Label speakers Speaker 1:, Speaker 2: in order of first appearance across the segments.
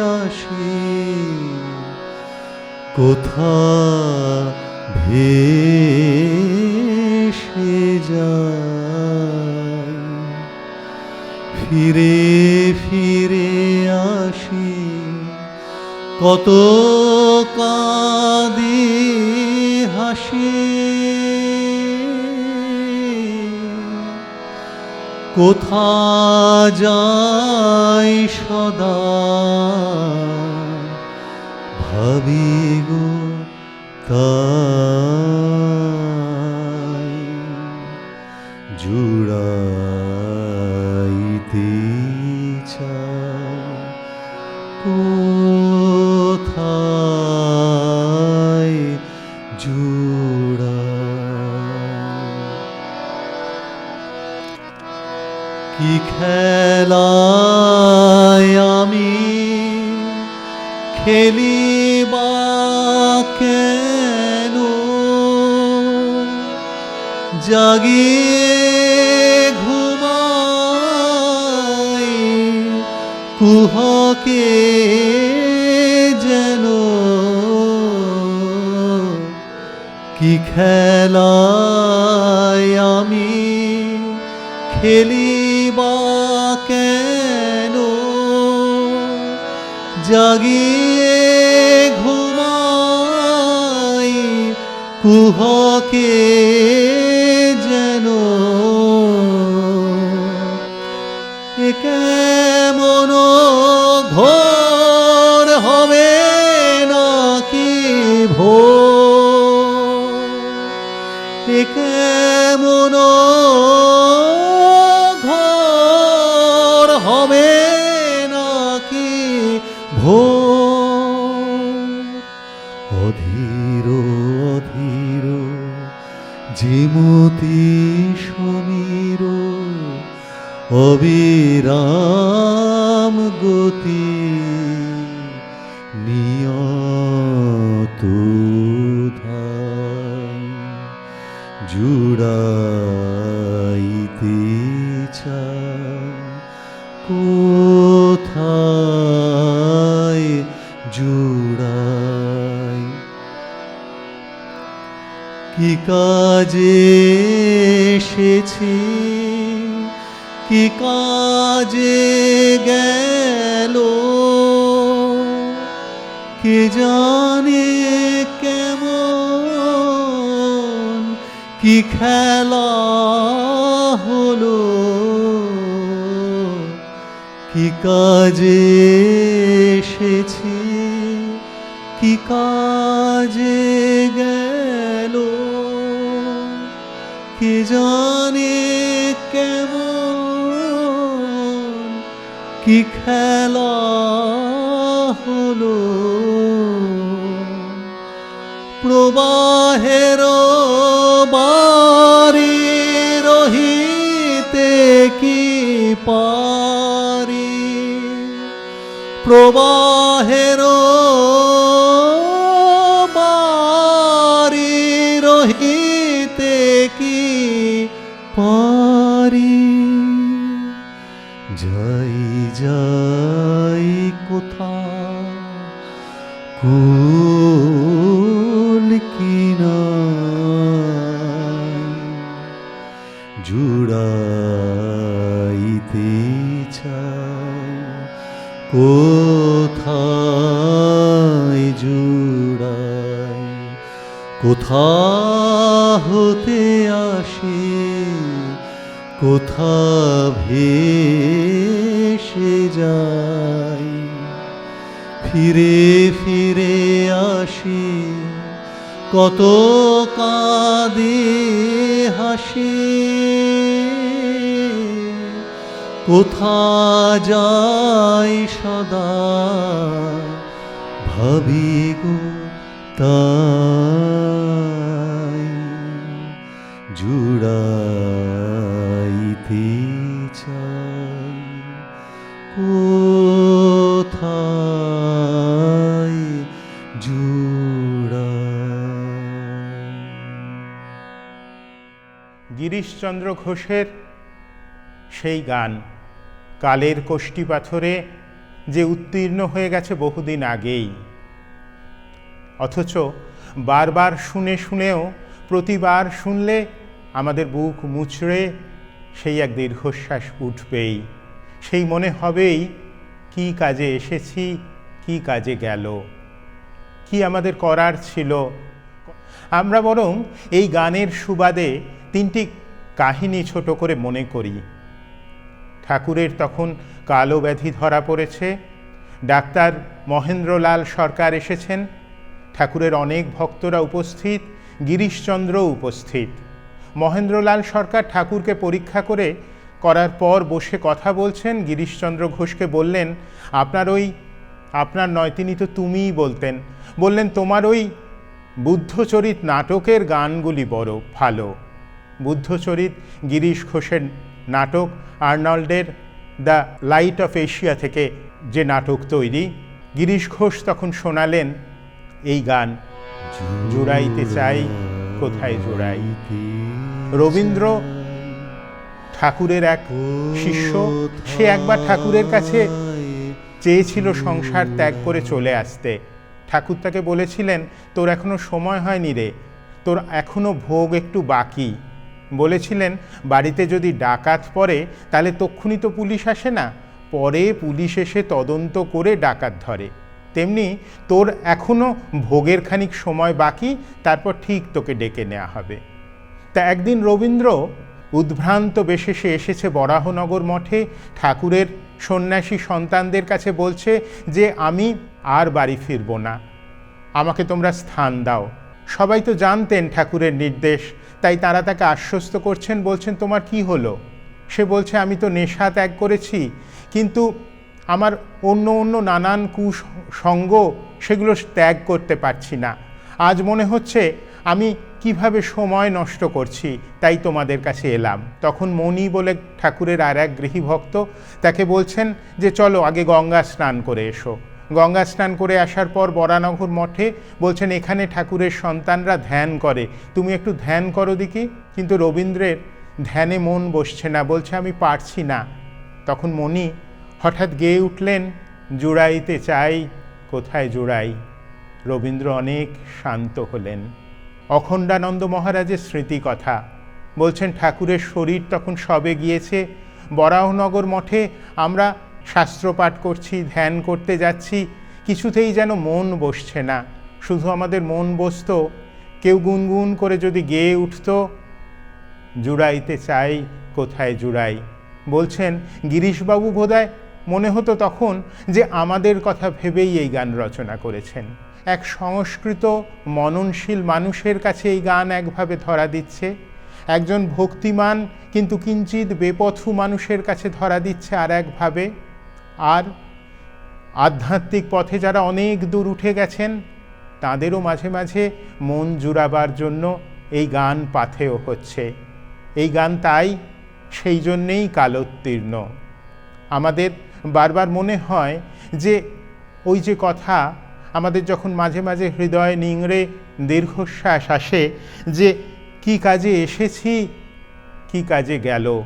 Speaker 1: আসি। কোথা ভেসে যায়? ফিরে ফিরে আসি। কত কোথা যাই সদা? ভাবি গো তাই জুড়াইতে খেলি বা কেন? জাগিয়ে ঘুমাই কুহকে যেন? কি খেলায় আমি খেলি জাগিয়ে ঘুমাই কুহকে যেন এ গতি নিয়ত জুড়াইতে জুড়াই? কি কাজে এসেছি? কি কাজে গেল। কে জানে কেমন কি খেলা হলো, কি কাজে এসেছি, কি কাজে গেল। কে জানে কেমন কি খেলা হলো প্রবাহের বাড়ি রহিতে কি পারি? প্রবাহের কোথা ভেসে যাই ফিরে ফিরে আসি, কত কাঁদে হাসি। কোথা যাই সদা? ভাবি গো তাই
Speaker 2: গিরিশচন্দ্র ঘোষের সেই গান, কালের কোষ্টি পাথরে যে উত্তীর্ণ হয়ে গেছে বহুদিন আগেই। অথচ বারবার শুনে শুনেও, প্রতিবার শুনলে আমাদের বুক মুচড়ে সেই এক দীর্ঘশ্বাস উঠবেই। সেই মনে হবেই, কি কাজে এসেছি, কি কাজে গেল, কি আমাদের করার ছিল। আমরা বরং এই গানের সুবাদে তিনটি কাহিনী ছোট করে মনে করি। ঠাকুরের তখন কালো ব্যাধি ধরা পড়েছে। ডাক্তার মহেন্দ্রলাল সরকার এসেছেন। ঠাকুরের অনেক ভক্তরা উপস্থিত। গিরিশচন্দ্রও উপস্থিত। মহেন্দ্রলাল সরকার ঠাকুরকে পরীক্ষা করে করার পর বসে কথা বলছেন। গিরিশচন্দ্র ঘোষকে বললেন, আপনার ওই, আপনার নয়, তিনি তো তুমিই বলতেন। বললেন, তোমার ওই বুদ্ধচরিত নাটকের গানগুলি বড়, ভালো। বুদ্ধচরিত গিরিশ ঘোষের নাটক আর্নল্ডের দ্য লাইট অফ এশিয়া থেকে যে নাটক তৈরি। গিরিশ ঘোষ তখন শোনালেন এই গান, জোড়াইতে চাই, কোথায় জোড়াই? রবীন্দ্র ঠাকুরের এক শিষ্য, সে একবার ঠাকুরের কাছে চেয়েছিল সংসার ত্যাগ করে চলে আসতে। ঠাকুর তাকে বলেছিলেন, তোর এখনও সময় হয়নি রে, তোর এখনও ভোগ একটু বাকি। বলেছিলেন, বাড়িতে যদি ডাকাত পড়ে, তাহলে তক্ষুনি তো পুলিশ আসে না। পরে পুলিশ এসে তদন্ত করে ডাকাত ধরে। তেমনি তোর এখনও ভোগের খানিক সময় বাকি, তারপর ঠিক তোকে ডেকে নেওয়া হবে। তা একদিন রবীন্দ্র উদ্ভ্রান্ত বেশে সে এসেছে বরাহনগর মঠে। ঠাকুরের সন্ন্যাসী সন্তানদের কাছে বলছে যে, আমি আর বাড়ি ফিরব না। আমাকে তোমরা স্থান দাও। সবাই তো জানতেন ঠাকুরের নির্দেশ। তাই তারা তাকে আশ্বস্ত করছেন, বলছেন, তোমার কি হলো? সে বলছে, আমি তো নেশা ত্যাগ করেছি, কিন্তু আমার অন্য অন্য নানান কুসঙ্গ সেগুলো ত্যাগ করতে পারছি না। আজ মনে হচ্ছে আমি কীভাবে সময় নষ্ট করছি, তাই তোমাদের কাছে এলাম। তখন মণি বলে ঠাকুরের আর এক গৃহীভক্ত তাকে বলছেন যে, চলো আগে গঙ্গা স্নান করে এসো। গঙ্গা স্নান করে আসার পর বরানগর মঠে বলছেন, এখানে ঠাকুরের সন্তানরা ধ্যান করে। তুমি একটু ধ্যান করো দেখি। কিন্তু রবীন্দ্রের ধ্যানে মন বসছে না। বলছে, আমি পারছি না। তখন মণি হঠাৎ গেয়ে উঠলেন, জুড়াইতে চাই, কোথায় জুড়াই? রবীন্দ্র অনেক শান্ত হলেন। অখণ্ডানন্দ মহারাজের স্মৃতি কথা। বলছেন, ঠাকুরের শরীর তখন সবে গিয়েছে। বরাহনগর মঠে আমরা শাস্ত্র পাঠ করছি, ধ্যান করতে যাচ্ছি, কিছুতেই যেন মন বসছে না। শুধু আমাদের মন বসত, কেউ গুনগুন করে যদি গেয়ে উঠত, জুড়াইতে চাই, কোথায় জুড়াই? বলছেন, গিরিশবাবু বোধহয় মনে হতো তখন যে আমাদের কথা ভেবেই এই গান রচনা করেছেন। এক সংস্কৃত, মননশীল মানুষের কাছে এই গান একভাবে ধরা দিচ্ছে। একজন ভক্তিমান, কিন্তু কিঞ্চিত বেপথু মানুষের কাছে ধরা দিচ্ছে আর একভাবে আর আধ্যাত্মিক পথে যারা অনেক দূর উঠে গেছেন, তাঁদেরও মাঝে মাঝে মন জুড়াবার জন্য এই গান পাথেয় হচ্ছে। এই গান তাই, সেই জন্যেই কালোত্তীর্ণ। আমাদের বারবার মনে হয় যে ওই যে কথা আমাদের যখন মাঝে মাঝে হৃদয় নিংড়ে দীর্ঘশ্বাস আসে যে, কি কাজে এসেছি? কি কাজে গেল?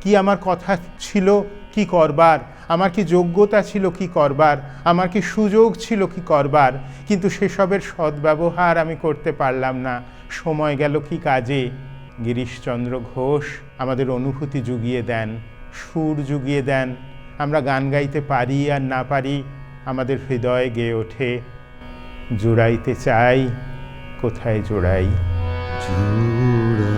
Speaker 2: কি আমার কথা ছিল? কি করবার? আমার কি যোগ্যতা ছিল কি করবার? আমার কি সুযোগ ছিল কি করবার? কিন্তু সেসবের সদ্ব্যবহার আমি করতে পারলাম না। সময় গেল কি কাজে? গিরিশচন্দ্র ঘোষ আমাদের অনুভূতি জুগিয়ে দেন, সুর জুগিয়ে দেন। আমরা গান গাইতে পারি আর না পারি, আমাদের হৃদয়ে গেয়ে ওঠে। জোড়াইতে চাই, কোথায় জোড়াই?
Speaker 1: জুড়াইতে